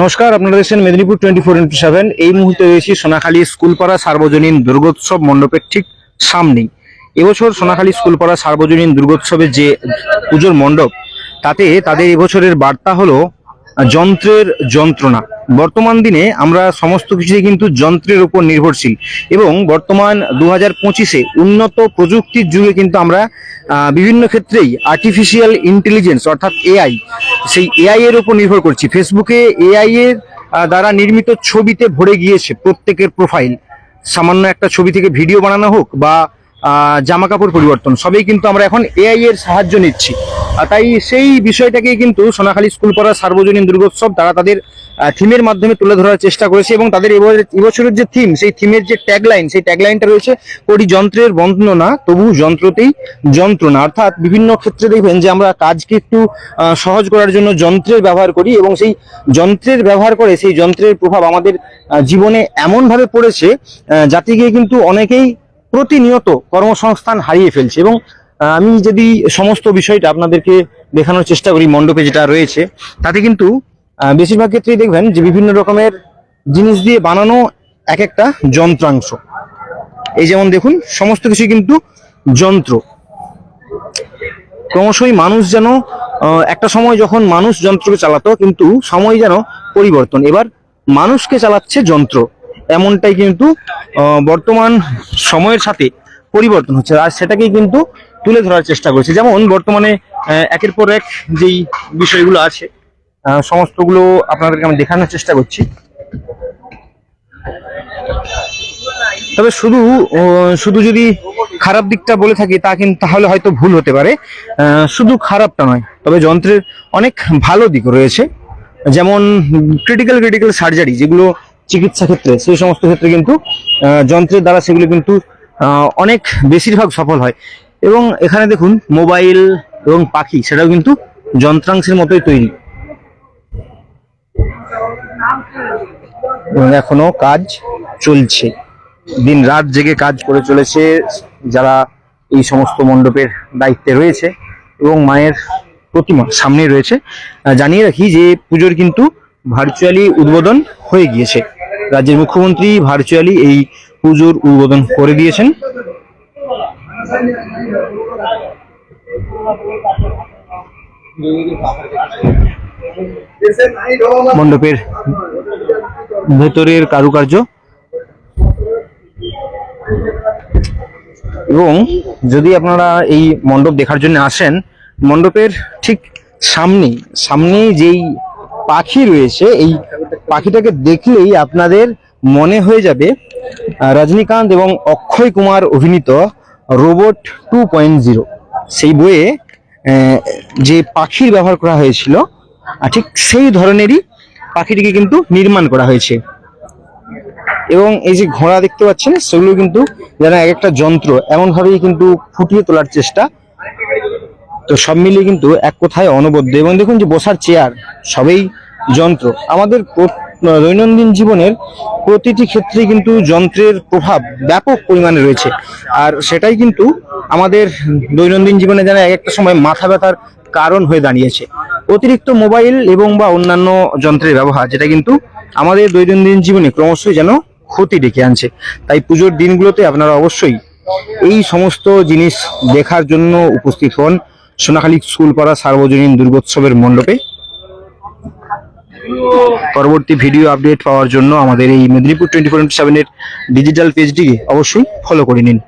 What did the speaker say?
নমস্কার, আপনারা দেখছেন Medinipur twenty four into seven. এই মুহূর্তে রয়েছি সোনাখালী স্কুলপাড়া সার্বজনীন দুর্গোৎসব মণ্ডপের ঠিক সামনেই। এবছর সোনাখালী স্কুলপাড়া সার্বজনীন দুর্গোৎসবের যে পুজোর মণ্ডপ, তাতে তাদের এবছরের বার্তা হলো, যন্ত্রের যন্ত্রণা। বর্তমান দিনে আমরা সমস্ত কিছুই কিন্তু যন্ত্রের উপর নির্ভরশীল এবং বর্তমান দু হাজার পঁচিশে উন্নত প্রযুক্তির যুগে কিন্তু আমরা বিভিন্ন ক্ষেত্রেই আর্টিফিশিয়াল ইন্টেলিজেন্স অর্থাৎ এআই সেই এআই এর উপর নির্ভর করছি। ফেসবুকে এআই এর দ্বারা নির্মিত ছবিতে ভরে গিয়েছে প্রত্যেকের প্রোফাইল সামান্য একটা ছবি থেকে ভিডিও বানানো হোক বা জামা কাপড় পরিবর্তন, সবই কিন্তু আমরা এখন এআই এর সাহায্য নিচ্ছি। তাই সেই বিষয়টাকেই কিন্তু সোনাখালী স্কুল পড়া সার্বজনীন দুর্গোৎসব তারা তাদের থিমের মাধ্যমে তুলে ধরার চেষ্টা করেছে এবং তাদের এবছরের যে থিম, সেই থিমের যে ট্যাগলাইন সেই ট্যাগলাইনটা রয়েছে ওটি যন্ত্রের বন্দনা, তবু যন্ত্রতেই যন্ত্রণা। অর্থাৎ বিভিন্ন ক্ষেত্রে দেখবেন যে আমরা কাজকে একটু সহজ করার জন্য যন্ত্রের ব্যবহার করি এবং সেই যন্ত্রের ব্যবহার করে সেই যন্ত্রের প্রভাব আমাদের জীবনে এমনভাবে পড়েছে যাতে গিয়ে কিন্তু অনেকেই প্রতিনিয়ত কর্মসংস্থান হারিয়ে ফেলছে এবং আমি যদি সমস্ত বিষয়টা আপনাদেরকে দেখানোর চেষ্টা করি মণ্ডপে যেটা রয়েছে, তাতে কিন্তু বেশিরভাগ ক্ষেত্রেই দেখবেন যে বিভিন্ন রকমের জিনিস দিয়ে বানানো এক একটা যন্ত্রাংশ। এই যেমন দেখুন, সমস্ত কিছু কিন্তু যন্ত্র। ক্রমশই মানুষ যেন একটা সময় যখন মানুষ যন্ত্রকে চালাতো, কিন্তু সময় যেন পরিবর্তন। এবার মানুষকে চালাচ্ছে যন্ত্র। এমনটাই কিন্তু বর্তমান সময়ের সাথে পরিবর্তন হচ্ছে। আর সেটাকেই কিন্তু তুলে ধরার চেষ্টা করছে। যেমন বর্তমানে একের পর এক যেই বিষয়গুলো আছে সমস্তগুলো আপনাদেরকে আমি দেখানোর চেষ্টা করছি। তবে শুধু শুধু যদি খারাপ দিকটা বলে থাকি, তা কিন্তু তাহলে হয়তো ভুল হতে পারে। শুধু খারাপটা নয়, তবে যন্ত্রের অনেক ভালো দিক রয়েছে। যেমন ক্রিটিক্যাল ক্রিটিক্যাল সার্জারি যেগুলো চিকিৎসা ক্ষেত্রে, সেই সমস্ত ক্ষেত্রে কিন্তু যন্ত্রের দ্বারা সেগুলো কিন্তু অনেক বেশিরভাগ সফল হয়। এবং এখানে দেখুন, মোবাইল এবং পাখি, সেটাও কিন্তু যন্ত্রাংশের মতোই তৈরি। এখনও কাজ চলছে। দিন রাত জেগে কাজ করে চলেছে যারা এই সমস্ত মণ্ডপের দায়িত্বে রয়েছে এবং মায়ের প্রতিমা সামনে রয়েছে। জানিয়ে রাখি যে পুজোর কিন্তু ভার্চুয়ালি উদ্বোধন হয়ে গিয়েছে। রাজ্যের মুখ্যমন্ত্রী ভার্চুয়ালি এই পুজোর উদ্বোধন করে দিয়েছেন। মণ্ডপের ভেতরের কারুকার্য এবং যদি আপনারা এই মণ্ডপ দেখার জন্য আসেন, মণ্ডপের ঠিক সামনেই সামনেই যেই পাখি রয়েছে, এই পাখিটাকে দেখলেই আপনাদের মনে হয়ে যাবে রজনীকান্ত এবং অক্ষয় কুমার অভিনীত রোবট টু পয়েন্ট জিরো। সেই বইয়ে যে পাখির ব্যবহার করা হয়েছিল ঠিক সেই ধরনেরই পাখিটিকে কিন্তু নির্মাণ করা হয়েছে। এবং এই যে ঘোড়া দেখতে পাচ্ছেন, সেগুলো কিন্তু যেন এক একটা যন্ত্র এমনভাবেই কিন্তু ফুটিয়ে তোলার চেষ্টা। তো সব মিলিয়ে কিন্তু এক কথায় অনবদ্য। এবং দেখুন যে বসার চেয়ার সবই যন্ত্র। আমাদের দৈনন্দিন জীবনের প্রতিটি ক্ষেত্রে কিন্তু যন্ত্রের প্রভাব ব্যাপক পরিমাণে রয়েছে। আর সেটাই কিন্তু আমাদের দৈনন্দিন জীবনে যেন এক একটা সময় মাথা ব্যথার কারণ হয়ে দাঁড়িয়েছে। অতিরিক্ত মোবাইল এবং বা অন্যান্য যন্ত্রের ব্যবহার, যেটা কিন্তু আমাদের দৈনন্দিন জীবনে ক্রমশই যেন ক্ষতি ডেকে আনছে। তাই পুজোর দিনগুলোতে আপনারা অবশ্যই এই সমস্ত জিনিস দেখার জন্য উপস্থিত হন সোনাখালী স্কুল পাড়া সার্বজনীন দুর্গোৎসবের মণ্ডপে। পরবর্তী ভিডিও আপডেট পাওয়ার জন্য আমাদের এই মেদিনীপুর টোয়েন্টি ফোর ইন্টু সেভেনের ডিজিটাল পেজটিকে অবশ্যই ফলো করে নিন।